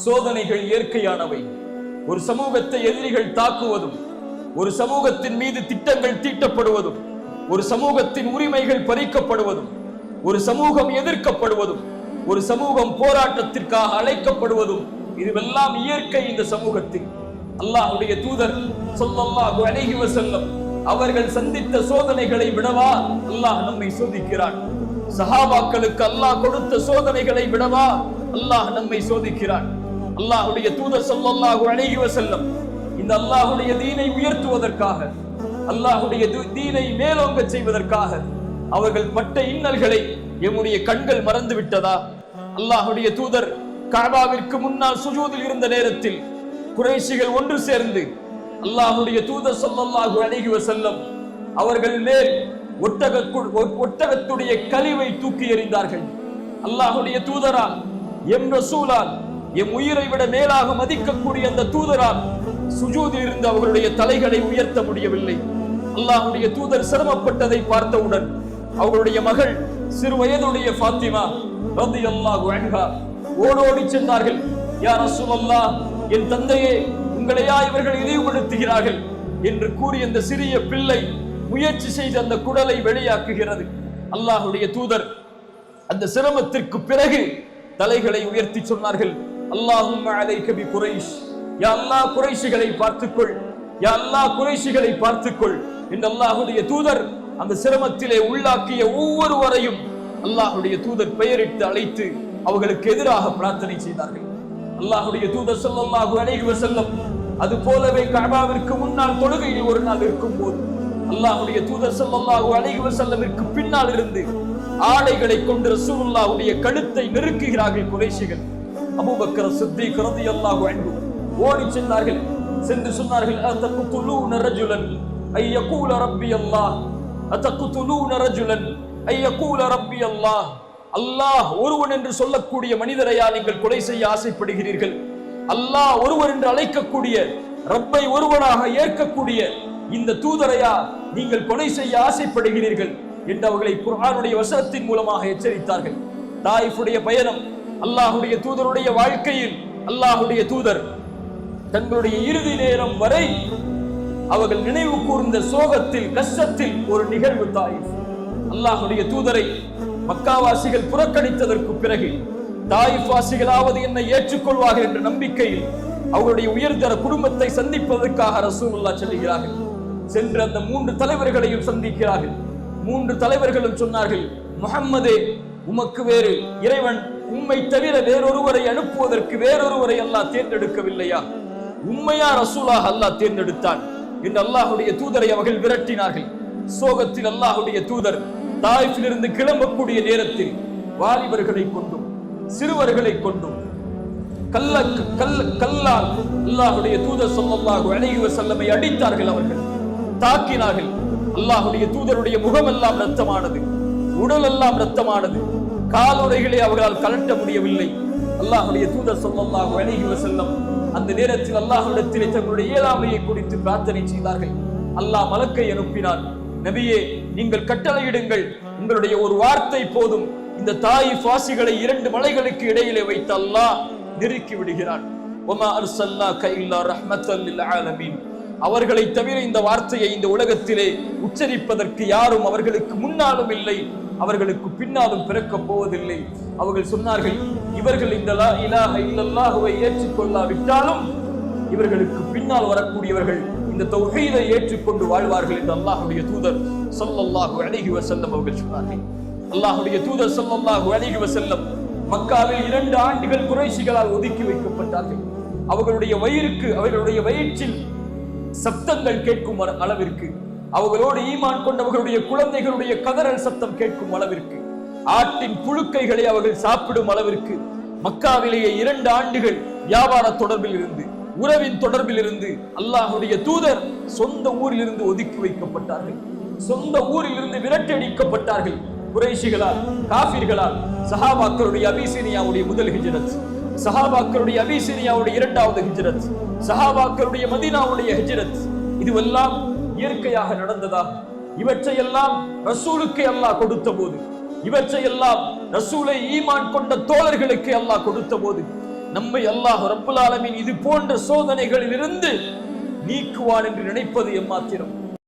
சோதனைகள் இயற்கையானவை. ஒரு சமூகத்தை எதிரிகள் தாக்குவதும் ஒரு சமூகத்தின் மீது திட்டங்கள் தீட்டப்படுவதும் ஒரு சமூகத்தின் உரிமைகள் பறிக்கப்படுவதும் ஒரு சமூகம் எதிர்க்கப்படுவதும் ஒரு சமூகம் போராட்டத்திற்காக அழைக்கப்படுவதும் இதுவெல்லாம் இயற்கை இந்த சமூகத்தில். அல்லாஹுடைய தூதர் ஸல்லல்லாஹு அலைஹி வஸல்லம் அவர்கள் சந்தித்த சோதனைகளை விடவா அல்லாஹ் நம்மை சோதிக்கிறான். சஹாபாக்களுக்கு அல்லாஹ் கொடுத்த சோதனைகளை விடவா அல்லாஹ் நம்மை சோதிக்கிறான். அல்லாஹுடைய தூதர் சொல்லல்லாஹு அழகி வசல்லம் இந்த அல்லாஹுடைய தீனை உயர்த்துவதற்காக அல்லாஹுடைய தீனை மேலோங்க செய்வதற்காக அவர்கள் பட்ட இன்னல்களை எம்முடைய கண்கள் மறந்து விட்டதா? அல்லாஹுடைய தூதர் காபாவிற்கு முன்னால் சுஜூதில் இருந்த நேரத்தில் குறைஷிகள் ஒன்று சேர்ந்து அல்லாஹுடைய தூதர் சொல்லல்லாஹு அழகி வசல்லம் அவர்கள் மேல் ஒட்டக ஒட்டகத்துடைய கழிவை தூக்கி எறிந்தார்கள். அல்லாஹுடைய தூதரால் எம் ரசூலால் எம் உயிரை விட மேலாக மதிக்கக்கூடிய அந்த தூதரால் சுஜூதி இருந்து அவர்களுடைய தலைகளை உயர்த்த முடியவில்லை. அல்லாஹுடைய தூதர் சிரமப்பட்டதை பார்த்தவுடன் அவருடைய மகள் சிறு வயதுடைய ஃபாத்திமா அல்லாஹ் அன்ஹா ஓடோடி சென்றார்கள். யா ரசூலல்லாஹ் என் தந்தையே உங்களையா இவர்கள் இழிவுபடுத்துகிறார்கள்? என்று கூறி அந்த சிறிய பிள்ளை முயற்சி செய்து அந்த குடலை வெளியாக்குகிறது. அல்லாஹுடைய தூதர் அந்த சிரமத்திற்கு பிறகு தலைகளை உயர்த்தி சொன்னார்கள். அல்லாஹும் அலைகபி குறைஷ். யா அல்லாஹ் குறைஷிகளை பார்த்துக்கொள். யா அல்லாஹ் குறைஷிகளை பார்த்துக்கொள். என்று அல்லாஹ்வுடைய தூதர் அந்த சிரமத்திலே உள்ளாக்கிய ஒவ்வொருவரையும் அல்லாஹ்வுடைய தூதர் பெயரிட்டு அழைத்து அவர்களுக்கு எதிராக பிரார்த்தனை செய்தார்கள். அல்லாஹுடைய தூதர் சொல்லல்லாஹு அலைஹி வஸல்லம் அது போலவே கஅபாவிற்கு முன்னால் தொழுகையில் ஒரு நாள் இருக்கும்போது அல்லாஹுடைய தூதர் சொல்லல்லாஹு அலைஹி வஸல்லமிற்கு பின்னால் இருந்து ஆடைகளை கொண்டு ரசூலுல்லாஹ்வுடைய கழுத்தை நெருக்குகிறார்கள் குறைஷிகள். அபூபக்கர் சித்திக் ரலியல்லாஹு அன்பு ஓடி சென்றார்கள். சென்று சொன்னார்கள் அத்தகுதுலூன ரஜுலன் ஐ யகூல ரப்பி அல்லாஹ் அத்தகுதுலூன ரஜுலன் ஐ கூல ரப்பி அல்லாஹ் அல்லாஹ் ஒருவன் என்று சொல்லக்கூடிய மனிதரையா நீங்கள் கொலை செய்ய ஆசைப்படுகிறீர்கள்? அல்லாஹ் ஒருவர் என்று அழைக்கக்கூடிய ரப்பை ஒருவனாக ஏற்கக்கூடிய இந்த தூதரையா நீங்கள் கொலை செய்ய ஆசைப்படுகிறீர்கள்? என்று அவர்களை குர்ஆனுடைய வசனத்தின் மூலமாக எச்சரித்தார்கள். தாயிஃபுடைய பயணம் அல்லாஹுடைய தூதருடைய வாழ்க்கையில் அல்லாஹுடைய தூதர் தங்களுடைய இறுதி நேரம் வரை அவர்கள் நினைவு கூர்ந்த சோகத்தில் கஷ்டத்தில் ஒரு நிகழ்வு தாய். அல்லாஹுடைய தூதரை மக்காவாசிகள் புறக்கணித்ததற்கு பிறகு தாயிஃப் வாசிகளாவது என்னை ஏற்றுக்கொள்வார்கள் என்ற நம்பிக்கையில் அவருடைய உயர்தர குடும்பத்தை சந்திப்பதற்காக ரசூலுல்லாஹ் செல்கிறார்கள். சென்று அந்த மூன்று தலைவர்களையும் சந்திக்கிறார்கள். மூன்று தலைவர்களும் சொன்னார்கள் முகம்மதே உமக்கு வேறு இறைவன் உம்மை தவிர வேறொருவரை அனுப்புவதற்கு வேறொருவரை அல்லாஹ் தேர்ந்தெடுக்கவில்லையா? உண்மையா ரசூலாக அல்லாஹ் தேர்ந்தெடுத்தான். என்று அல்லாஹுடைய தூதரை அவர்கள் விரட்டினார்கள். சோகத்தில் அல்லாஹுடைய தூதர் தாயிஃபிலிருந்து கிளம்பக்கூடிய நேரத்தில் வாலிபர்களை கொண்டும் சிறுவர்களை கொண்டும் கல்ல கல்ல கல்லால் அல்லாஹுடைய தூதர் ஸல்லல்லாஹு அலைஹி செல்லமை அடித்தார்கள் அவர்கள். தாக்கினார்கள். அல்லாஹுடைய தூதருடைய முகமெல்லாம் ரத்தமானது உடல் எல்லாம் ரத்தமானது காலுறைகளை அவர்களால் கலட்ட முடியவில்லை. அல்லாஹுடைய தூதர் ஸல்லல்லாஹு வணிக செல்லம் அந்த நேரத்தில் அல்லாஹ்விடத்திலே தங்களுடைய இயலாமையை குறித்து பிரார்த்தனை செய்தார்கள். அல்லாஹ் மலக்கை அனுப்பினான். நபியே நீங்கள் கட்டளையிடுங்கள். உங்களுடைய ஒரு வார்த்தை போதும். இந்த தாய் பாசிகளை இரண்டு மலைகளுக்கு இடையிலே வைத்து அல்லாஹ் நெருக்கி விடுகிறான். ஒமா அர்சல்லாக இல்லா ரஹ்மத்தல் ஆலமீன். அவர்களை தவிர இந்த வார்த்தையை இந்த உலகத்திலே உச்சரிப்பதற்கு யாரும் அவர்களுக்கு முன்னாலும் இல்லை. அவர்களுக்கு பின்னாலும் பிறக்கப் போவதில்லை. அவர்கள் சொன்னார்கள் இவர்கள் இந்த இலாக இல்லல்லாஹுவை ஏற்றுக்கொள்ளாவிட்டாலும் இவர்களுக்கு பின்னால் வரக்கூடியவர்கள் இந்த தொகையை ஏற்றுக்கொண்டு வாழ்வார்கள் என்று அல்லாஹுடைய தூதர் சொல்லல்லாஹு அழகி வசல்லம் அவர்கள் சொன்னார்கள். அல்லாஹுடைய தூதர் சொல்லல்லாஹு அழகி வசல்லம் மக்காவில் இரண்டு ஆண்டுகள் குறைஷிகளால் ஒதுக்கி வைக்கப்பட்டார்கள். அவர்களுடைய வயிறுக்கு அவர்களுடைய வயிற்றில் சப்தங்கள் கேட்கும் அளவிற்கு அவர்களோடு ஈமான் கொண்டவர்களுடைய குழந்தைகளுடைய கதறல் சத்தம் கேட்கும் அளவிற்கு ஆட்டின் புழுக்கைகளை அவர்கள் சாப்பிடும் அளவிற்கு மக்காவிலேயே இரண்டு ஆண்டுகள் வியாபார தொடர்பில் இருந்து உறவின் தொடர்பில் இருந்து அல்லாஹுடைய தூதர் சொந்த ஊரில் இருந்து ஒதுக்கி வைக்கப்பட்டார்கள். சொந்த ஊரில் இருந்து விரட்டடிக்கப்பட்டார்கள் குறைஷிகளால் காபிர்களால் சஹாபாக்களுடைய அபிசீனியாவுடைய முதல் ஹிஜரத் சஹாபாக்களுடைய அபிசீனியாவுடைய இரண்டாவது ஹிஜரத் சஹாபாக்களுடைய மதீனாவுடைய ஹிஜரத் இதுவெல்லாம் இயற்கையாக நடந்ததா? இவற்றையெல்லாம் ரசூலுக்கு அல்லாஹ் கொடுத்த போது இவற்றையெல்லாம் ரசூலை ஈமான் கொண்ட தோழர்களுக்கு அல்லாஹ் கொடுத்த போது நம்மை அல்லாஹ் ரப்புல் ஆலமின் இது போன்ற சோதனைகளில் இருந்து நீக்குவான் என்று நினைப்பது எம்மாத்திரம்?